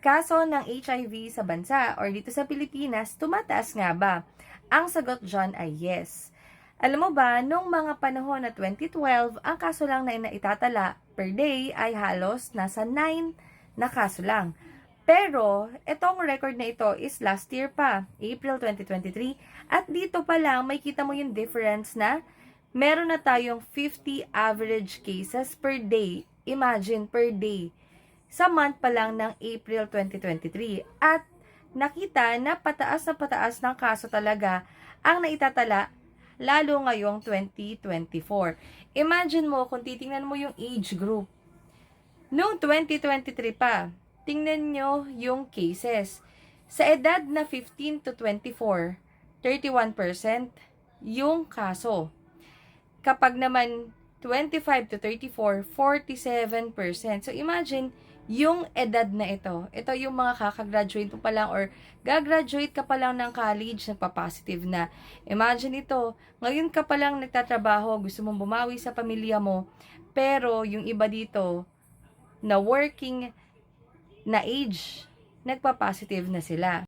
kaso ng HIV sa bansa or dito sa Pilipinas, tumataas nga ba? Ang sagot dyan ay yes. Alam mo ba, nung mga panahon na 2012, ang kaso lang na inaitatala per day ay halos nasa 9 na kaso lang. Pero, itong record na ito is last year pa, April 2023. At dito pa lang, may kita mo yung difference na meron na tayong 50 average cases per day. Imagine, per day. Sa month pa lang ng April 2023. At nakita na pataas na pataas ng kaso talaga ang naitatala lalo ngayong 2024. Imagine mo kung titingnan mo yung age group. Noong 2023 pa, tingnan nyo yung cases. Sa edad na 15 to 24, 31% yung kaso. Kapag naman 25 to 34, 47%. So imagine, yung edad na ito, ito yung mga kakagraduate mo pa lang or gagraduate ka pa lang ng college, nagpa-positive na. Imagine ito, ngayon ka pa lang nagtatrabaho, gusto mong bumawi sa pamilya mo, pero yung iba dito, na working na age, nagpa-positive na sila.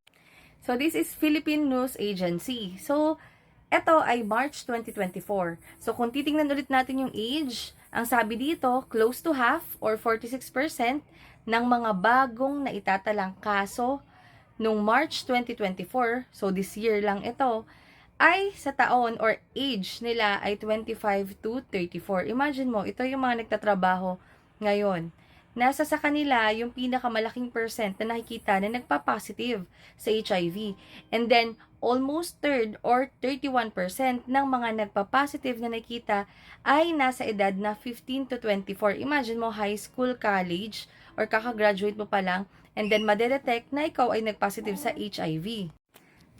So, this is Philippine News Agency. So, ito ay March 2024. So, kung titingnan ulit natin yung age, ang sabi dito, close to half or 46% ng mga bagong naitatalang kaso nung March 2024, so this year lang ito, ay sa taon or age nila ay 25 to 34. Imagine mo, ito yung mga nagtatrabaho ngayon nasa sa kanila yung pinakamalaking percent na nakikita na nagpa-positive sa HIV. And then, almost third or 31% ng mga nagpa-positive na nakita ay nasa edad na 15 to 24. Imagine mo, high school, college, or kakagraduate mo pa lang, and then madedetect na ikaw ay nag-positive sa HIV.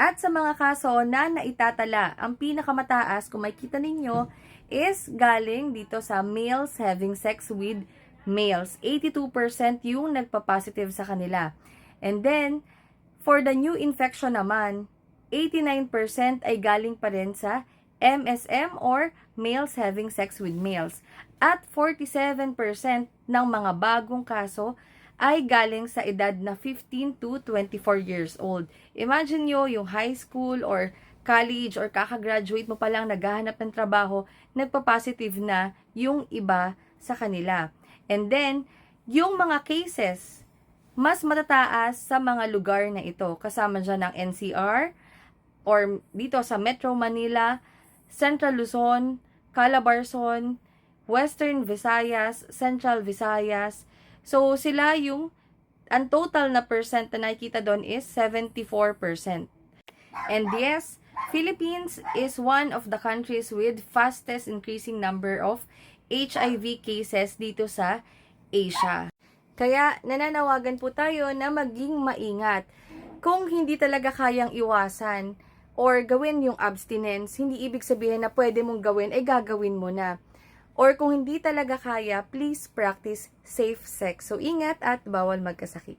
At sa mga kaso na naitatala, ang pinakamataas, kung makita ninyo, is galing dito sa males having sex with males. 82% yung nagpa-positive sa kanila. And then, for the new infection naman, 89% ay galing pa rin sa MSM or males having sex with males. At 47% ng mga bagong kaso ay galing sa edad na 15 to 24 years old. Imagine nyo yung high school or college or kakagraduate mo pa lang naghahanap ng trabaho, nagpa-positive na yung iba sa kanila. And then, yung mga cases, mas matataas sa mga lugar na ito. Kasama dyan ng NCR, or dito sa Metro Manila, Central Luzon, Calabarzon, Western Visayas, Central Visayas. So, sila yung, ang total na percent na nakikita doon is 74%. And yes, Philippines is one of the countries with fastest increasing number of HIV cases dito sa Asia. Kaya nananawagan po tayo na maging maingat. Kung hindi talaga kayang iwasan or gawin yung abstinence, hindi ibig sabihin na pwede mong gawin, ay gagawin mo na. Or kung hindi talaga kaya, please practice safe sex. So ingat at bawal magkasakit.